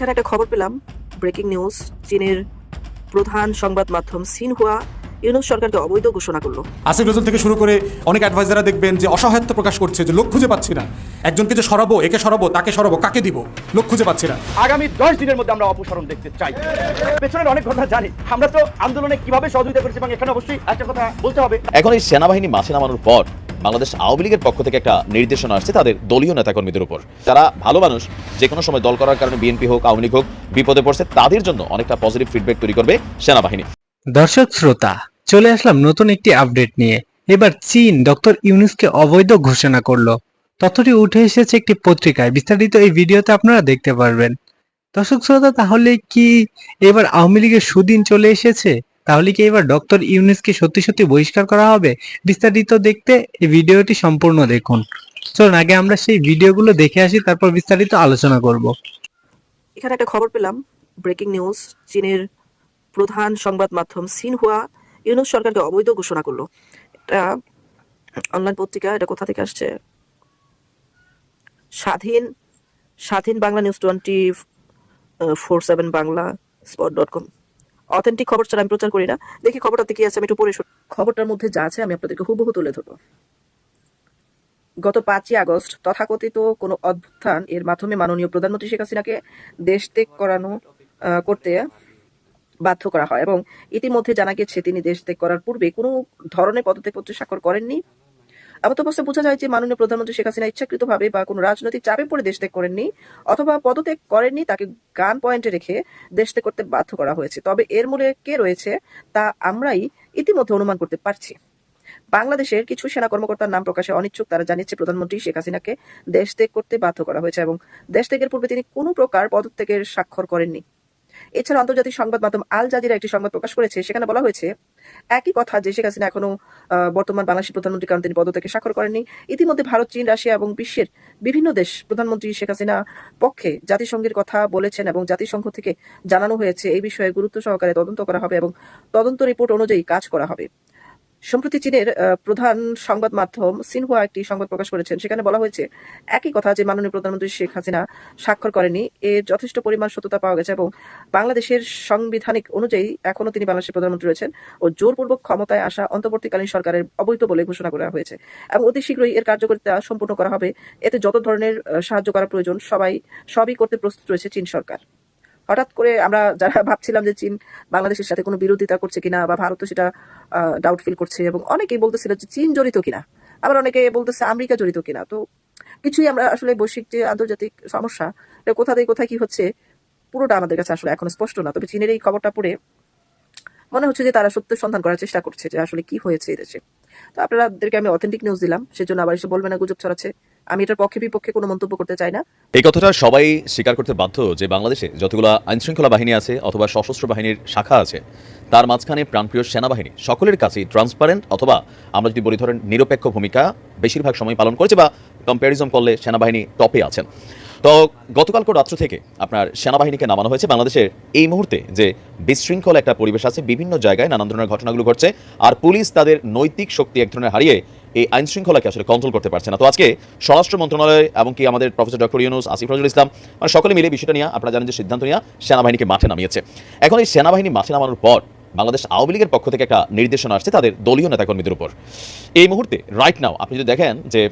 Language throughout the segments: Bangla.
এখানে একটা খবর পেলাম। ব্রেকিং নিউজ চীনের প্রধান সংবাদ মাধ্যম সিন সিনহুয়া ইউনুস সরকারকে অবৈধ ঘোষণা করল। আসিফ নজরুল থেকে শুরু করে অনেক অ্যাডভাইজাররা দেখবেন যে অসহায়ত্ব প্রকাশ করছে যে লোক খুঁজে পাচ্ছি না। একজনকে যে সরাবো একে সরাবো তাকে সরাবো কাকে দিব লোক খুঁজে পাচ্ছি না। আগামী দশ দিনের মধ্যে আমরা অপসারণ দেখতে চাই। পেছনের অনেক ঘটনা জানি। আমরা তো আন্দোলনে কীভাবে সহযোগিতা করেছি এবং এখানে অবশ্যই একটা কথা বলতে হবে। এখন এই সেনাবাহিনী মাঠে নামানোর পর বাংলাদেশ আওয়ামী লীগের পক্ষ থেকে একটা নির্দেশনা আসছে তাদের দলীয় নেতাকর্মীদের উপর। যারা ভালো মানুষ যে কোনো সময় দল করার কারণে বিএনপি হোক, আওয়ামী লীগ হোক, বিপদে পড়ছে, তাদের জন্য অনেকটা পজিটিভ ফিডব্যাক তৈরি করবে সেনাবাহিনী। দর্শক শ্রোতা, চলে আসলাম নতুন একটি আপডেট নিয়ে। এবার চীন ডক্টর ইউনুসকে অবৈধ ঘোষণা করল। তথ্যটি উঠে এসেছে একটি পত্রিকায়। বিস্তারিত এই ভিডিওতে আপনারা দেখতে পারবেন। দর্শক শ্রোতা, তাহলে কি এবার আওয়ামী লীগের সুদিন চলে এসেছে? তাহলে কি এবার ডক্টর ইউনুসকে সত্যি সত্যি বহিষ্কার করা হবে? বিস্তারিত দেখতে এই ভিডিওটি সম্পূর্ণ দেখুন। চলুন, আগে আমরা সেই ভিডিওগুলো দেখে আসি, তারপর বিস্তারিত আলোচনা করব। এখানে একটা খবর পেলাম। ব্রেকিং নিউজ চীনের প্রধান সংবাদ মাধ্যম সিনহুয়া ইউনুস সরকারকে অবৈধ ঘোষণা করল। এটা অনলাইন পত্রিকা, এটা কোথা থেকে আসছে? স্বাধীন Swadhin Bangla news twenty four seven Bangla spot dot com authentic খবর ছাড়া আমি প্রচার করি না। দেখি খবরটাতে কি আছে, আমি একটু পড়ে। খবরটার মধ্যে যা আছে আমি আপনাদেরকে হুবহু তুলে ধরবো। গত পাঁচই আগস্ট তথাকথিত কোনো অভ্যুত্থান এর মাধ্যমে মাননীয় প্রধানমন্ত্রী শেখ হাসিনাকে দেশ ত্যাগ করানো করতে বাধ্য করা হয় এবং ইতিমধ্যে জানা গেছে তিনি দেশ ত্যাগ করার পূর্বে কোনো ধরনের পদত্যাগপত্রে স্বাক্ষর করেননি। এমত অবস্থায় বোঝা যায় যে মাননীয় প্রধানমন্ত্রী শেখ হাসিনা ইচ্ছাকৃতভাবে বা কোনো রাজনৈতিক চাপে পড়ে দেশ ত্যাগ করেননি, অথবা পদত্যাগ করেননি, তাকে গান পয়েন্টে রেখে দেশ ত্যাগ করতে বাধ্য করা হয়েছে। তবে এর মূলে কে রয়েছে, তা আমরাই ইতিমধ্যে অনুমান করতে পারছি। বাংলাদেশের কিছু সেনা কর্মকর্তার নাম প্রকাশে অনিচ্ছুক, তারা জানিয়েছে, প্রধানমন্ত্রী শেখ হাসিনাকে দেশ ত্যাগ করতে বাধ্য করা হয়েছে এবং দেশ ত্যাগের পূর্বে তিনি কোনো প্রকার পদত্যাগের স্বাক্ষর করেননি। এছাড়া আন্তর্জাতিক সংবাদ মাধ্যম আল জাজিরা একটি সংবাদ প্রকাশ করেছে। সেখানে বলা হয়েছে, একই কথা যে শেখ হাসিনা এখনও বর্তমান বাংলাদেশের প্রধানমন্ত্রী কারণ তিনি পদত্যাগে স্বাক্ষর করেননি। ইতিমধ্যে ভারত, চীন, রাশিয়া এবং বিশ্বের বিভিন্ন দেশ প্রধানমন্ত্রী শেখ হাসিনা পক্ষে জাতিসংঘের কথা বলেছেন এবং জাতিসংঘ থেকে জানানো হয়েছে, এই বিষয়ে গুরুত্ব সহকারে তদন্ত করা হবে এবং তদন্ত রিপোর্ট অনুযায়ী কাজ করা হবে। সম্প্রতি চীনের প্রধান সংবাদ মাধ্যম সিনহুয়া একটি সংবাদ প্রকাশ করেছেন। সেখানে বলা হয়েছে, একই কথা যে মাননীয় প্রধানমন্ত্রী শেখ হাসিনা স্বাক্ষর করেনি এর যথেষ্ট পরিমাণ সত্যতা পাওয়া গেছে এবং বাংলাদেশের সাংবিধানিক অনুযায়ী এখনও তিনি বাংলাদেশের প্রধানমন্ত্রী রয়েছেন ও জোরপূর্বক ক্ষমতায় আসা অন্তর্বর্তীকালীন সরকারের অবৈধ বলে ঘোষণা করা হয়েছে। এবং অতি শীঘ্রই এর কার্যকারিতা সম্পূর্ণ করা হবে। এতে যত ধরনের সাহায্য করা প্রয়োজন, সবাই, সবই করতে প্রস্তুত রয়েছে চীন সরকার। হঠাৎ করে আমরা যারা ভাবছিলাম যে চীন বাংলাদেশের সাথে কোনো বিরোধিতা করছে কিনা বা ভারতও সেটা ডাউট ফিল করছে এবং অনেকেই বলতেছিল যে চীন জড়িত কিনা। আবার অনেকে বলতেছে আমেরিকা জড়িত কিনা। তো কিছুই আমরা আসলে বৈশ্বিক যে আন্তর্জাতিক সমস্যা কোথা থেকে কোথায় কি হচ্ছে, পুরোটা আমাদের কাছে আসলে এখন স্পষ্ট না। তবে চীনের এই খবরটা পড়ে মনে হচ্ছে যে তারা সত্য সন্ধান করার চেষ্টা করছে যে আসলে কি হয়েছে এই দেশে। তো আপনাদেরকে আমি অথেন্টিক নিউজ দিলাম, সেজন্য আবার এসে বলবে না, গুজব ছড়াচ্ছে। আমি এটার পক্ষে বিপক্ষে কোনো মন্তব্য করতে চাই না। এই কথাটা সবাই স্বীকার করতে বাধ্য যে বাংলাদেশে যতগুলো আইনশৃঙ্খলা বাহিনী আছে অথবা সশস্ত্র বাহিনীর শাখা আছে, তার মাঝখানে প্রাণপ্রিয় সেনাবাহিনী, সকলের কাছেই ট্রান্সপারেন্ট অথবা আমরা যদি বলি ধরেন নিরপেক্ষ ভূমিকা বেশিরভাগ সময় পালন করেছে বা কম্প্যারিজম করলে সেনাবাহিনী টপে আছেন। তো গতকালকে রাত্র থেকে আপনার সেনাবাহিনীকে নামানো হয়েছে বাংলাদেশের এই মুহূর্তে যে বিশৃঙ্খল একটা পরিবেশ আছে, বিভিন্ন জায়গায় নানান ধরনের ঘটনাগুলো ঘটছে, আর পুলিশ তাদের নৈতিক শক্তি এক ধরনের হারিয়ে এই আইন শৃঙ্খলাকে আসলে কন্ট্রোল করতে পারছে না। তো আজকে স্বরাষ্ট্র মন্ত্রণালয় এবং কি আমাদের প্রফেসর ডক্টর ইউনুস, আসিফ নজরুল ইসলাম মানে সকলে মিলে বিষয়টা নিয়ে আপনারা জানেন যে সিদ্ধান্ত নিয়ে সেনাবাহিনীকে মাঠে নামিয়েছে। এখন এই সেনাবাহিনী মাঠে নামানোর পর বাংলাদেশ আওয়ামী লীগের পক্ষ থেকে একটা নির্দেশনা আসছে তাদের দলীয় নেতাকর্মীদের উপর। এই মুহূর্তে রাইট নাও আপনি যদি দেখেন যে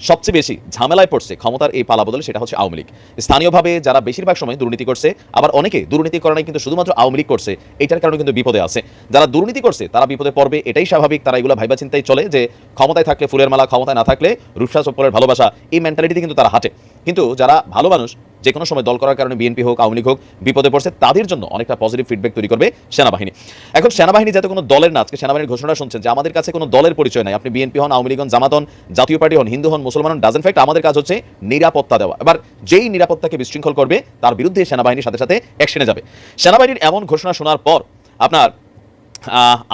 সবচেয়ে বেশি ঝামেলায় পড়ছে ক্ষমতার এই পালা বদলে সেটা হচ্ছে আওয়ামী লীগ। স্থানীয়ভাবে যারা বেশিরভাগ সময় দুর্নীতি করছে, আবার অনেকে দুর্নীতি করে কিন্তু শুধুমাত্র আওয়ামী লীগ করছে, এটার কারণে কিন্তু বিপদে আছে। যারা দুর্নীতি করছে, তারা বিপদে পড়বে, এটাই স্বাভাবিক, তারা এগুলো ভাইবা চিন্তায় চলে যে ক্ষমতায় থাকলে ফুলের মালা, ক্ষমতায় না থাকলে রূপসা চপ্পলের ভালোবাসা, এই মেন্টালিটি কিন্তু তারা হাঁটে। কিন্তু যারা ভালো মানুষ যে কোনো সময় দল করার কারণে বিএনপি হোক, আওয়ামী হোক, বিপদে পড়ছে, তাদের জন্য অনেকটা পজিটিভ ফিডব্যাক তৈরি করবে সেনাবাহিনী। এখন সেনাবাহিনী যাতে কোনো দলের না, আজকে সেনাবাহিনীর ঘোষণা শুনছেন যে আমাদের কাছে কোনো দলের পরিচয় নাই। আপনি বিএনপি হন, আওয়ামী লীগ হন, জামাত হন, জাতীয় পার্টি হন, হিন্দু হন, মুসলমান হন ডাজেন ফ্যাক্ট আমাদের কাজ হচ্ছে নিরাপত্তা দেওয়া। এবার যেই নিরাপত্তাকে বিশৃঙ্খল করবে, তার বিরুদ্ধে সেনাবাহিনীর সাথে সাথে অ্যাকশনে যাবে। সেনাবাহিনীর এমন ঘোষণা শোনার পর আপনার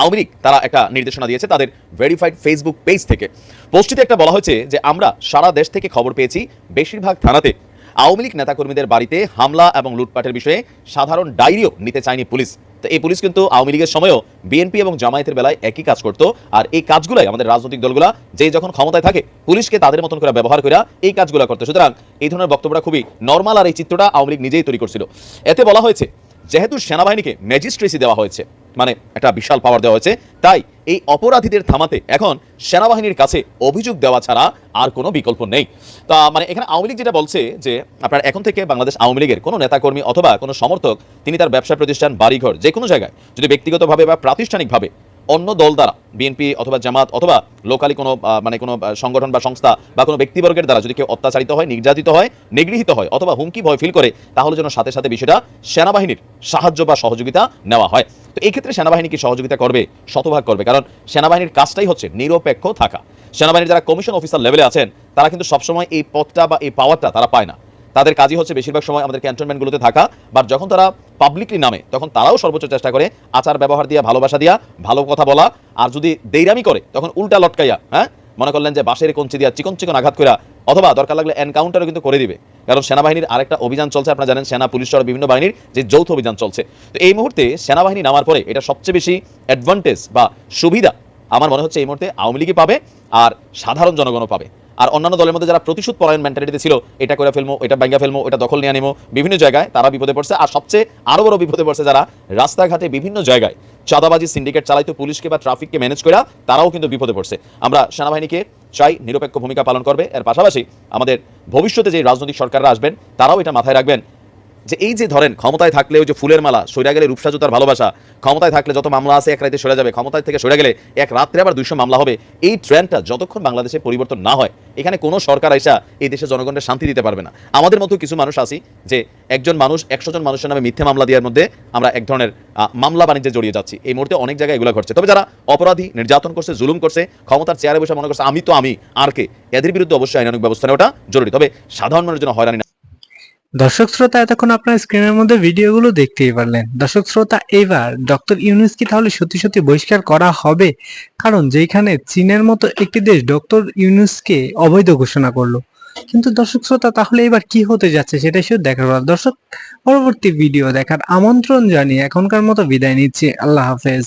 আওয়ামী লীগ তারা একটা নির্দেশনা দিয়েছে তাদের ভেরিফাইড ফেসবুক পেজ থেকে। পোস্টটিতে একটা বলা হয়েছে যে, আমরা সারা দেশ থেকে খবর পেয়েছি, বেশিরভাগ থানাতে আওয়ামী লীগ নেতাকর্মীদের বাড়িতে হামলা এবং লুটপাটের বিষয়ে সাধারণ ডায়েরিও নিতে চায়নি পুলিশ। তো এই পুলিশ কিন্তু আওয়ামী লীগের সময়ও বিএনপি এবং জামায়াতের বেলায় একই কাজ করত আর এই কাজগুলাই আমাদের রাজনৈতিক দলগুলা যে যখন ক্ষমতায় থাকে, পুলিশকে তাদের মতন করে ব্যবহার করে এই কাজগুলো করতে। সুতরাং এই ধরনের বক্তব্যটা খুবই নর্মাল আর এই চিত্রটা আওয়ামী লীগ নিজেই তৈরি করছিল। এতে বলা হয়েছে যেহেতু সেনাবাহিনীকে ম্যাজিস্ট্রেসি দেওয়া হয়েছে মানে একটা বিশাল পাওয়ার দেওয়া হয়েছে, তাই এই অপরাধীদের থামাতে এখন সেনাবাহিনীর কাছে অভিযোগ দেওয়া ছাড়া আর কোনো বিকল্প নেই। তা মানে এখানে আওয়ামী লীগ যেটা বলছে যে, আপনার এখন থেকে বাংলাদেশ আওয়ামী লীগের কোনো নেতাকর্মী অথবা কোনো সমর্থক, তিনি তার ব্যবসা প্রতিষ্ঠান, বাড়িঘর যে কোনো জায়গায়, যদি ব্যক্তিগতভাবে বা প্রাতিষ্ঠানিকভাবে অন্য দল দ্বারা বিএনপি অথবা জামাত অথবা লোকালি কোনো মানে কোনো সংগঠন বা সংস্থা বা কোনো ব্যক্তিবর্গের দ্বারা যদি কেউ অত্যাচারিত হয়, নির্যাতিত হয়, নিগৃহীত হয় অথবা হুমকি ভয় ফিল করে, তাহলে যেন সাথে সাথে বিষয়টা সেনাবাহিনীর সাহায্য বা সহযোগিতা নেওয়া হয়। তো এই ক্ষেত্রে সেনাবাহিনী কি সহযোগিতা করবে? শতভাগ করবে। কারণ সেনাবাহিনীর কাজটাই হচ্ছে নিরপেক্ষ থাকা। সেনাবাহিনীর যারা কমিশন অফিসার লেভেলে আছেন, তারা কিন্তু সবসময় এই পদটা বা এই পাওয়ারটা তারা পায় না। তাদের কাজই হচ্ছে বেশিরভাগ সময় আমাদের ক্যান্টনমেন্টগুলোতে থাকা। বা যখন তারা পাবলিকলি নামে, তখন তারাও সর্বোচ্চ চেষ্টা করে আচার ব্যবহার দিয়া, ভালোবাসা দিয়া, ভালো কথা বলা। আর যদি দেইরামি করে, তখন উল্টা লটকাইয়া হ্যাঁ? মনে করলেন যে বাঁশের কঞ্চি দিয়া চিকন চিকন আঘাত করা অথবা দরকার লাগলে এনকাউন্টারও কিন্তু করে দিবে। কারণ সেনাবাহিনীর আরেকটা অভিযান চলছে, আপনারা জানেন সেনা, পুলিশ সহ বিভিন্ন বাহিনীর যে যৌথ অভিযান চলছে। তো এই মুহূর্তে সেনাবাহিনী নামার পরে এটা সবচেয়ে বেশি অ্যাডভান্টেজ বা সুবিধা আমার মনে হচ্ছে এই মুহূর্তে আওয়ামী লীগই পাবে, আর সাধারণ জনগণও পাবে। আর অন্যান্য দলের মধ্যে যারা প্রতিশোধ পরায়ণ মেন্টালিটিতে ছিল, এটা করে ফেলব এটা ব্যাঙ্গা ফেলব এটা দখল নিয়ে নেব বিভিন্ন জায়গায় তারা বিপদে পড়ছে। আর সবচেয়ে আরও বড় বিপদে পড়ছে যারা রাস্তাঘাটে বিভিন্ন জায়গায় চাঁদাবাজি সিন্ডিকেট চালাইতো পুলিশকে বা ট্রাফিককে ম্যানেজ করে তারাও কিন্তু বিপদে পড়ছে। আমরা সেনাবাহিনীকে চাই নিরপেক্ষ ভূমিকা পালন করবে। এর পাশাপাশি আমাদের ভবিষ্যতে যে রাজনৈতিক সরকাররা আসবেন, তারাও এটা মাথায় রাখবেন। যে এই যে ধরেন, ক্ষমতায় থাকলে ওই যে ফুলের মালা সরে গেলে রূপসা জুতার ভালোবাসা, ক্ষমতায় থাকলে যত মামলা আছে এক রাতে সরে যাবে, ক্ষমতায় থেকে সরে গেলে এক রাত্রে আবার দুইশো মামলা হবে, এই ট্রেন্ডটা যতক্ষণ বাংলাদেশে পরিবর্তন না হয়, এখানে কোনো সরকার আইসা এই দেশে জনগণের শান্তি দিতে পারবে না। আমাদের মতো কিছু মানুষ আছি যে একজন মানুষ একশো জন মানুষের নামে মিথ্যে মামলা দেওয়ার মধ্যে আমরা এক ধরনের মামলা বাণিজ্যে জড়িয়ে যাচ্ছি। এই মুহূর্তে অনেক জায়গায় এগুলো ঘটছে। তবে যারা অপরাধী, নির্যাতন করছে, জুলুম করছে, ক্ষমতার চেয়ারে বসে মনে করছে, আমি তো আমি, আর কে? এদের বিরুদ্ধে অবশ্যই আইনানুক ব্যবস্থা নেওয়াটা জরুরি। তবে সাধারণ মানুষের জন্য হয়রানি দর্শক শ্রোতা এতক্ষণ আপনার স্ক্রিনের মধ্যে ভিডিওগুলো দেখতেই পারলেন। দর্শক শ্রোতা এবার ডক্টর ইউনুস কি তাহলে সত্যি সত্যি বহিষ্কার করা হবে? কারণ যেখানে চীনের মতো একটি দেশ ডক্টর ইউনুসকে অবৈধ ঘোষণা করল। কিন্তু দর্শক শ্রোতা, তাহলে এবার কি হতে যাচ্ছে সেটা শুধু দেখার দর্শক, পরবর্তী ভিডিও দেখার আমন্ত্রণ জানিয়ে এখনকার মতো বিদায় নিচ্ছি। আল্লাহ হাফেজ।